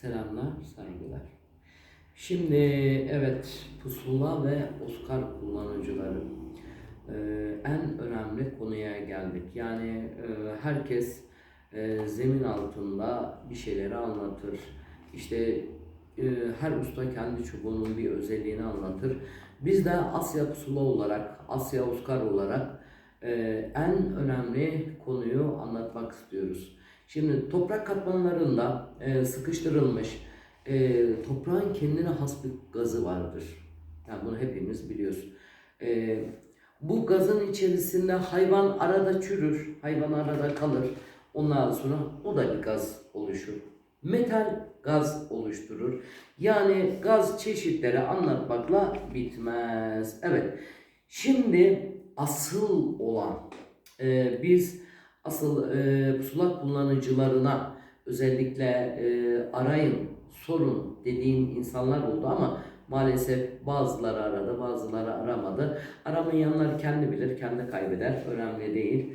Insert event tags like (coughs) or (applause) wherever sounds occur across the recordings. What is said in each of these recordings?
Selamlar, saygılar. Şimdi evet pusula ve Oscar kullanıcıları e, en önemli konuya geldik. Yani e, herkes e, zemin altında bir şeyleri anlatır. İşte e, her usta kendi çubuğunun bir özelliğini anlatır. Biz de Asya pusula olarak, Asya Oscar olarak e, en önemli konuyu anlatmak istiyoruz. Şimdi toprak katmanlarında e, sıkıştırılmış e, toprağın kendine has bir gazı vardır. Yani bunu hepimiz biliyoruz. E, bu gazın içerisinde hayvan arada çürür, hayvan arada kalır. Ondan sonra o da bir gaz oluşur. Metal gaz oluşturur. Yani gaz çeşitleri anlatmakla bitmez. Evet. Şimdi asıl olan e, biz asıl e, pusula kullanıcılarına özellikle e, arayın, sorun dediğim insanlar oldu ama maalesef bazıları aradı, bazıları aramadı. Aramayanlar kendi bilir, kendi kaybeder. Önemli değil.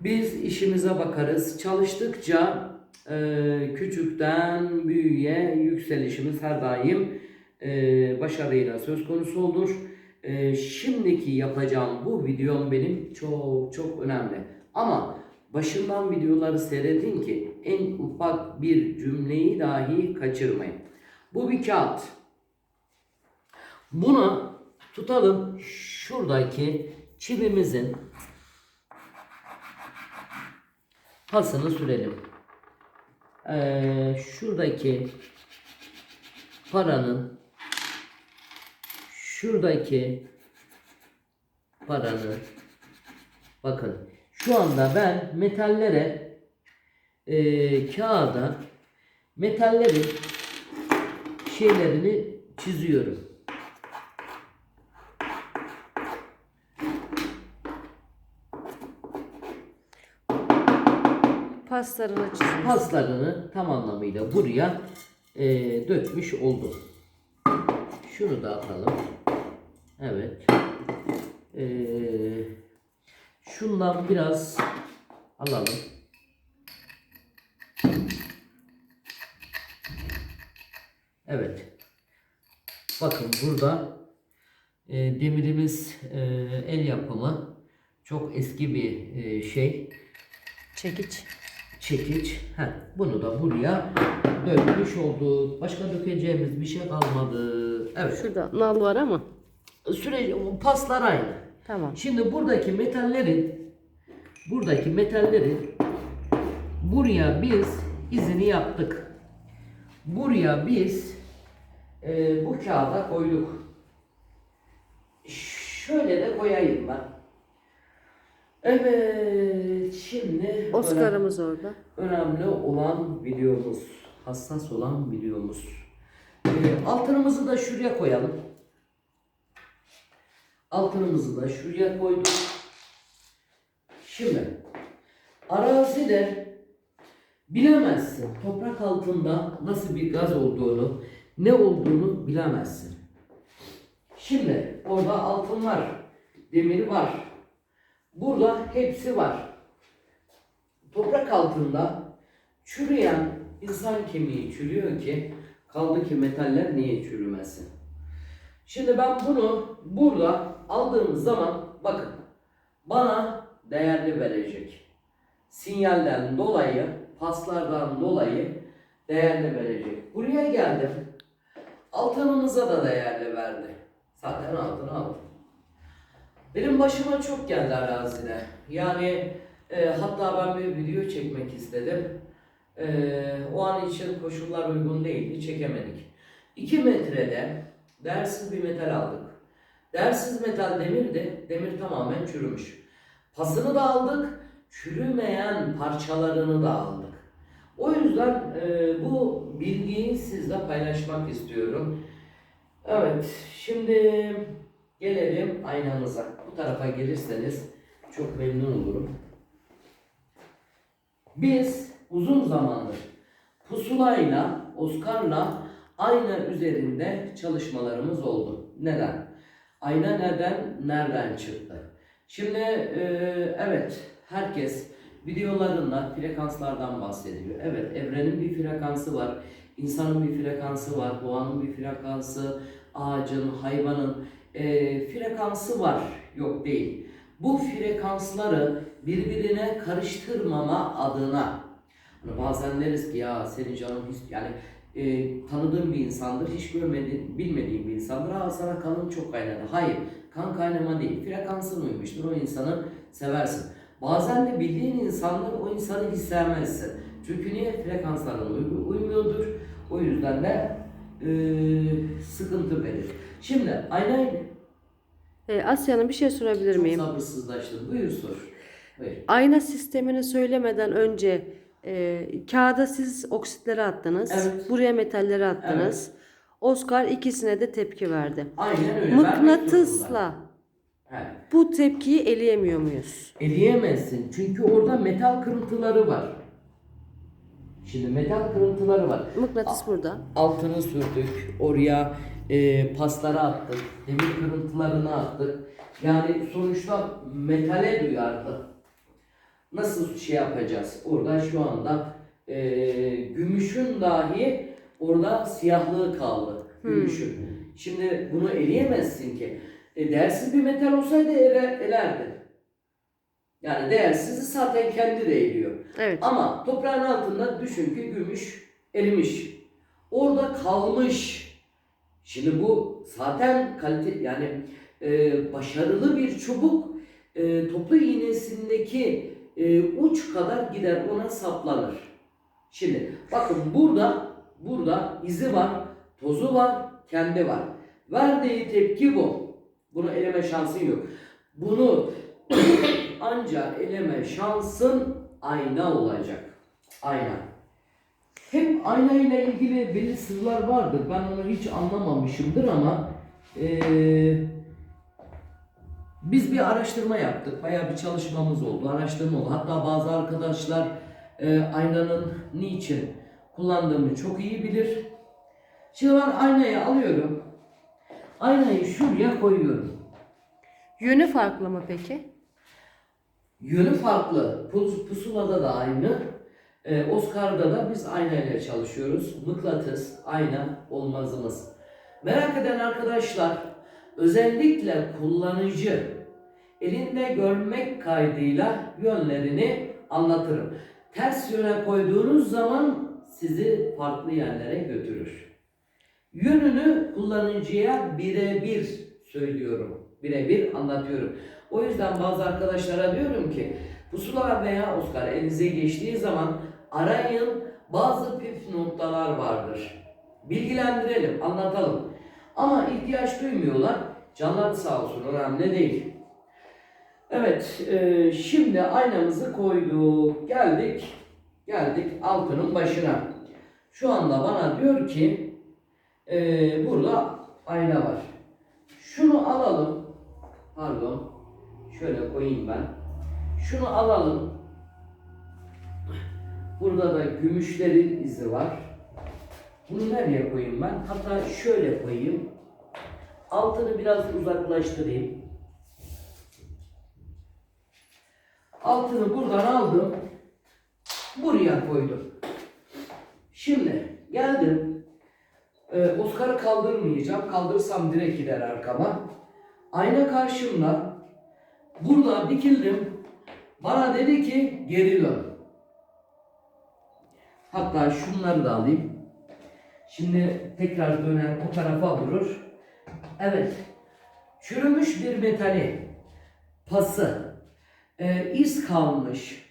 Biz işimize bakarız. Çalıştıkça e, küçükten büyüğe yükselişimiz her daim e, başarıyla söz konusu olur. E, şimdiki yapacağım bu videom benim çok çok önemli. Ama başından videoları seyredin ki en ufak bir cümleyi dahi kaçırmayın. Bu bir kağıt. Bunu tutalım şuradaki çivimizin pasını sürelim. Ee, şuradaki paranın şuradaki paranın bakın şu anda ben metallere e, kağıda metallerin şeylerini çiziyorum. Paslarını çiziyoruz. paslarını tam anlamıyla buraya e, dökmüş oldum. Şunu da atalım. Evet. E, şundan biraz alalım. Evet. Bakın burada e, demirimiz e, el yapımı çok eski bir e, şey Çekiç. çekiç. Heh, bunu da buraya dökmüş olduk. Başka dökeceğimiz bir şey kalmadı. Evet. Şurada nal var ama. Süre paslar aynı. Tamam. Şimdi buradaki metallerin buradaki metallerin buraya biz izini yaptık. Buraya biz e, bu kağıda koyduk. Şöyle de koyayım ben. Evet, şimdi Oscar'ımız orada. önemli olan videomuz, hassas olan videomuz. Ee, altınımızı da şuraya koyalım. Altınımızı da şuraya koyduk. Şimdi arazide bilemezsin. Toprak altında nasıl bir gaz olduğunu, ne olduğunu bilemezsin. Şimdi orada altın var, demir var. Burada hepsi var toprak altında çürüyen insan kemiği çürüyor ki kaldı ki metaller niye çürümesin? Şimdi ben bunu burada aldığım zaman bakın bana değerli verecek. Sinyalden dolayı, paslardan dolayı değerli verecek. Buraya geldim. Altınımıza da değerli verdi. Zaten altın aldım. Benim başıma çok geldi arazide. Yani e, hatta ben bir video çekmek istedim. E, o an için koşullar uygun değildi, çekemedik. 2 metrede değersiz bir metal aldık. Değersiz metal demirdi, demir tamamen çürümüş. Pasını da aldık, çürümeyen parçalarını da aldık. O yüzden e, bu bilgiyi sizle paylaşmak istiyorum. Evet, şimdi gelelim aynamıza. Bu tarafa gelirseniz çok memnun olurum. Biz uzun zamandır pusulayla, Oscar'la ayna üzerinde çalışmalarımız oldu. Neden? Ayna neden, nereden çıktı? Şimdi e, evet, herkes videolarında frekanslardan bahsediyor. Evet, evrenin bir frekansı var. İnsanın bir frekansı var, doğanın bir frekansı, ağacın, hayvanın e, frekansı var. Yok değil. Bu frekansları birbirine karıştırmama adına hani bazen deriz ki ya senin canın yani e, tanıdığım bir insandır, hiç görmediğin, bilmediğin bir insandır. Aa sana kanın çok kaynadı. Hayır, kan kaynama değil. Frekansın uymuştur. O insanı seversin. Bazen de bildiğin insandır, o insanı hiç sevmezsin. Çünkü niye? Frekansların uy- uymuyordur. O yüzden de e, sıkıntı verir. Şimdi aynayı Ee, Asya'nın bir şey sorabilir çok miyim? sabırsızlaştım. Buyur sor. Buyur. Ayna sistemini söylemeden önce e, kağıda siz oksitleri attınız. Evet. Buraya metalleri attınız. Oscar ikisine de tepki verdi. Aynen öyle. Mıknatısla bu tepkiyi eleyemiyor muyuz? Eleyemezsin. Çünkü orada metal kırıntıları var. Şimdi metal kırıntıları var. Mıknatıs burada. Altını sürdük. Oraya e, pasları attık. Demir kırıntılarını attık. Yani sonuçta metale duyarlı. Nasıl şey yapacağız? Orada şu anda e, gümüşün dahi orada siyahlığı kaldı. Gümüşün. Şimdi bunu eleyemezsin ki. E, değersiz bir metal olsaydı ele, elerdi. Yani değersizi zaten kendi de eliyor. Evet. Ama toprağın altında düşün ki gümüş erimiş. Orada kalmış. Şimdi bu zaten kalite yani e, başarılı bir çubuk e, toplu iğnesindeki e, uç kadar gider ona saplanır. Şimdi bakın burada burada izi var, tozu var, kendi var. Verdiği tepki bu. Bunu eleme şansın yok. Bunu (coughs) ancak eleme şansın ayna olacak. Ayna. Hep ayna ile ilgili belli sırlar vardır. Ben onu hiç anlamamışımdır ama eee, biz bir araştırma yaptık. Bayağı bir çalışmamız oldu. Araştırma oldu. Hatta bazı arkadaşlar eee, aynanın niçin kullandığımı çok iyi bilir. Şimdi ben aynayı alıyorum. Aynayı şuraya koyuyorum. Yönü farklı mı peki? Yönü farklı. Pus- Pusulada da aynı. Ee, Oscar'da da biz aynayla çalışıyoruz. Mıknatıs, ayna olmazımız. Merak eden arkadaşlar özellikle kullanıcı elinde görmek kaydıyla yönlerini anlatırım. Ters yöne koyduğunuz zaman sizi farklı yerlere götürür. Yönünü kullanıcıya birebir söylüyorum. Birebir anlatıyorum. O yüzden bazı arkadaşlara diyorum ki pusula veya Oscar elinize geçtiği zaman arayın bazı püf noktalar vardır. Bilgilendirelim, anlatalım. Ama ihtiyaç duymuyorlar. Canları sağ olsun önemli değil. Evet, e, şimdi aynamızı koyduk. Geldik, geldik altının başına. Şu anda bana diyor ki e, burada ayna var. Şunu alalım. Pardon. Şöyle koyayım ben. Şunu alalım. Burada da gümüşlerin izi var. Bunu nereye koyayım ben? Hatta şöyle koyayım. Altını biraz uzaklaştırayım. Altını buradan aldım. Buraya koydum. Şimdi geldim. Ee, Oscar'ı kaldırmayacağım. Kaldırırsam direkt gider arkama. Ayna karşımda. Burada dikildim. Bana dedi ki geri dön. Hatta şunları da alayım. Şimdi tekrar döner o tarafa vurur. Evet. Çürümüş bir metali pası e, iz kalmış.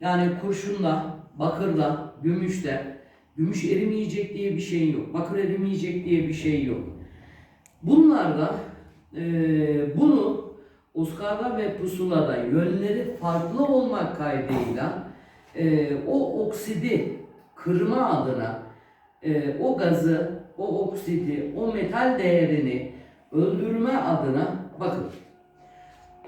Yani kurşunda, bakırda, gümüşte gümüş erimeyecek diye bir şey yok. Bakır erimeyecek diye bir şey yok. Bunlarda e, bunu Oscar'da ve Pusula'da yönleri farklı olmak kaydıyla e, o oksidi kırma adına e, o gazı, o oksidi, o metal değerini öldürme adına bakın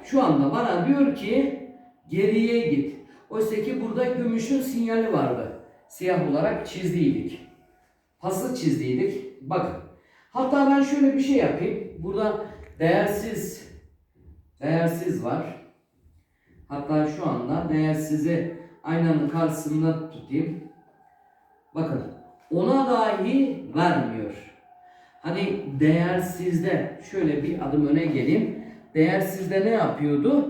şu anda bana diyor ki geriye git. Oysa ki burada gümüşün sinyali vardı. Siyah olarak çizdiydik. Pası çizdiydik. Bakın. Hatta ben şöyle bir şey yapayım. Burada değersiz değersiz var. Hatta şu anda değersizi aynanın karşısında tutayım. Bakın ona dahi vermiyor. Hani değersizde şöyle bir adım öne geleyim. Değersizde ne yapıyordu?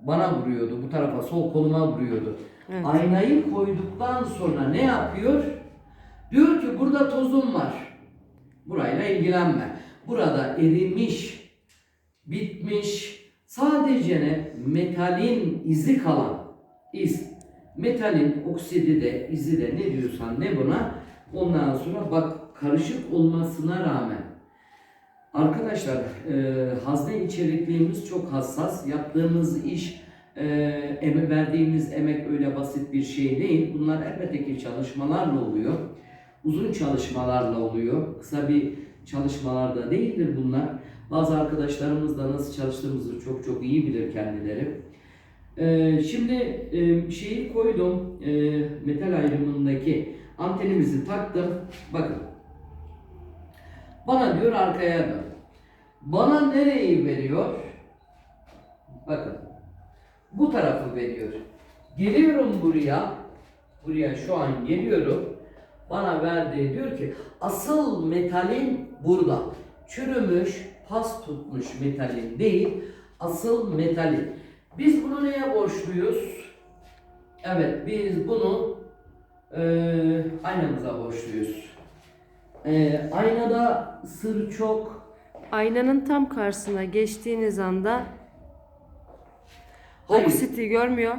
Bana vuruyordu. Bu tarafa sol koluma vuruyordu. Evet. Aynayı koyduktan sonra ne yapıyor? Diyor ki burada tozum var. Burayla ilgilenme. Burada erimiş, bitmiş, sadece ne? Metalin izi kalan iz. Metalin oksidi de, izi de ne diyorsan ne buna. Ondan sonra bak karışık olmasına rağmen Arkadaşlar e, hazne içerikliğimiz çok hassas. Yaptığımız iş, e, eme- verdiğimiz emek öyle basit bir şey değil. Bunlar elbette ki çalışmalarla oluyor. Uzun çalışmalarla oluyor. Kısa bir çalışmalarda değildir bunlar. Bazı arkadaşlarımız da nasıl çalıştığımızı çok çok iyi bilir kendileri. E, şimdi e, şeyi koydum. E, metal ayrımındaki antenimizi taktım. Bakın. Bana diyor arkaya dön. Bana nereyi veriyor? Bakın. Bu tarafı veriyor. Geliyorum buraya. Buraya şu an geliyorum. Bana verdiği diyor ki asıl metalin burada. Çürümüş, pas tutmuş metalin değil, asıl metalin. Biz bunu neye borçluyuz? Evet, biz bunu eee aynamıza borçluyuz. Eee, aynada sır çok, Aynanın tam karşısına geçtiğiniz anda Hayır. oksiti görmüyor.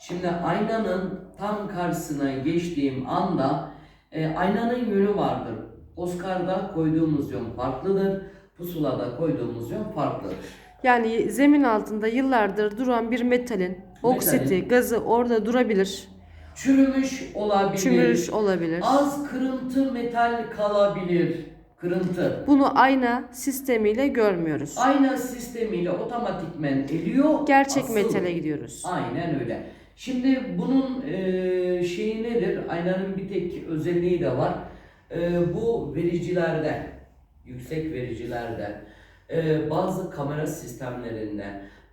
Şimdi aynanın tam karşısına geçtiğim anda e, aynanın yönü vardır. Oscar'da koyduğumuz yön farklıdır. Pusulada koyduğumuz yön farklıdır. Yani zemin altında yıllardır duran bir metalin oksiti, gazı orada durabilir. Çürümüş olabilir. Çümürüş olabilir. Az kırıntı metal kalabilir. Kırıntı. Bunu ayna sistemiyle görmüyoruz. Ayna sistemiyle otomatikmen eliyor. Gerçek asıl- metale gidiyoruz. Aynen öyle. Şimdi bunun e, şeyi nedir? Aynanın bir tek özelliği de var. E, bu vericilerde, yüksek vericilerde, e, bazı kamera sistemlerinde,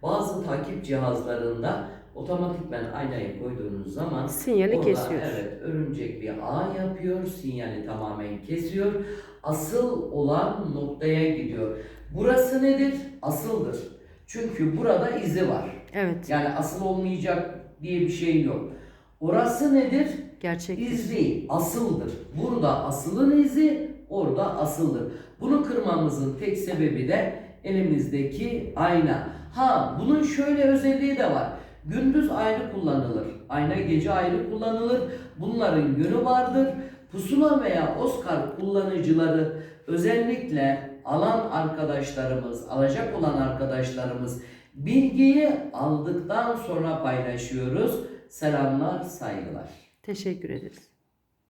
bazı takip cihazlarında otomatikmen aynayı koyduğunuz zaman Sinyali orada, kesiyor. Evet, örümcek bir ağ yapıyor, sinyali tamamen kesiyor. Asıl olan noktaya gidiyor. Burası nedir? Asıldır. Çünkü burada izi var. Evet. Yani asıl olmayacak diye bir şey yok. Orası nedir? Gerçek. İz değil, asıldır. Burada asılın izi, orada asıldır. Bunu kırmamızın tek sebebi de elimizdeki ayna. Ha, bunun şöyle özelliği de var. Gündüz ayrı kullanılır. Ayna gece ayrı kullanılır. Bunların yönü vardır. Pusula veya Oscar kullanıcıları özellikle alan arkadaşlarımız, alacak olan arkadaşlarımız bilgiyi aldıktan sonra paylaşıyoruz. Selamlar, saygılar. Teşekkür ederiz.